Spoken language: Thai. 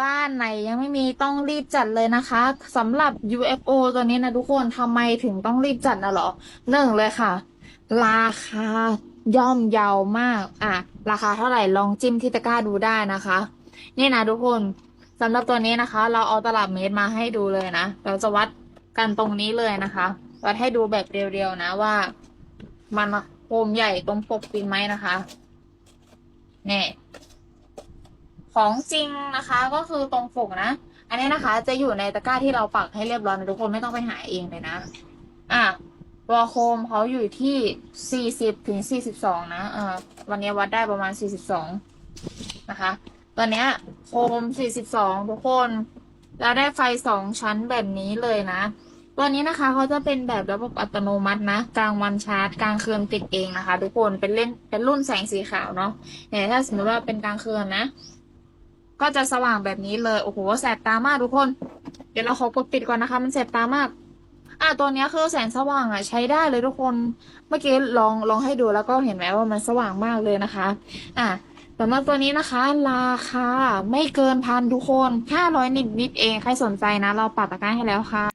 บ้านไหนยังไม่มีต้องรีบจัดเลยนะคะสำหรับ UFO ตัวนี้นะทุกคนทำไมถึงต้องรีบจัดนะหรอหนึ่งเลยค่ะ ราคาย่อมเยาวมาก อะ ราคาเท่าไหร่ลองจิ้มที่ตะกร้าดูได้นะคะ นี่นะทุกคนสำหรับตัวนี้นะคะ เราเอาตลับเมตรมาให้ดูเลยนะ เราจะวัดกันตรงนี้เลยนะคะวัดให้ดูแบบเรียวๆนะว่า มันโฮมใหญ่ตรงปกจริงไหมนะคะเนี่ ของจริงนะคะก็คือตรงปกนะ อันนี้นะคะ จะอยู่ในตะกร้าที่เราปักให้เรียบร้อยนะทุกคนไม่ต้องไปหาเองเลยนะ อะวอลโคมเขาอยู่ที่ 40ถึง42 นะเออวันนี้วัดได้ประมาณ 42 นะคะ ตัวเนี้ยโคม 42 ทุกคน แล้วได้ไฟ 2 ชั้นแบบนี้เลยนะ ตัวนี้นะคะเขาจะเป็นแบบระบบอัตโนมัตินะ กลางวันชาร์จ กลางคืนติดเองนะคะ ทุกคน เป็นเล่น เป็นรุ่นแสงสีขาวเนาะเนี่ยถ้าสมมติว่าเป็นกลางคืนนะ ก็จะสว่างแบบนี้เลย โอ้โห แสบตามากทุกคน เดี๋ยวเราขอกดปิดก่อนนะคะ มันแสบตามาก อะตัวนี้คือแสงสว่างอะใช้ได้เลยทุกคน เมื่อกี้ลองลองให้ดูแล้วก็เห็นไหมว่ามันสว่างมากเลยนะคะ อะสำหรับตัวนี้นะคะ ราคาไม่เกินพันทุกคนห้าร้อยนิดนิดเอง ใครสนใจนะ เราปัดตะกร้าให้แล้วค่ะ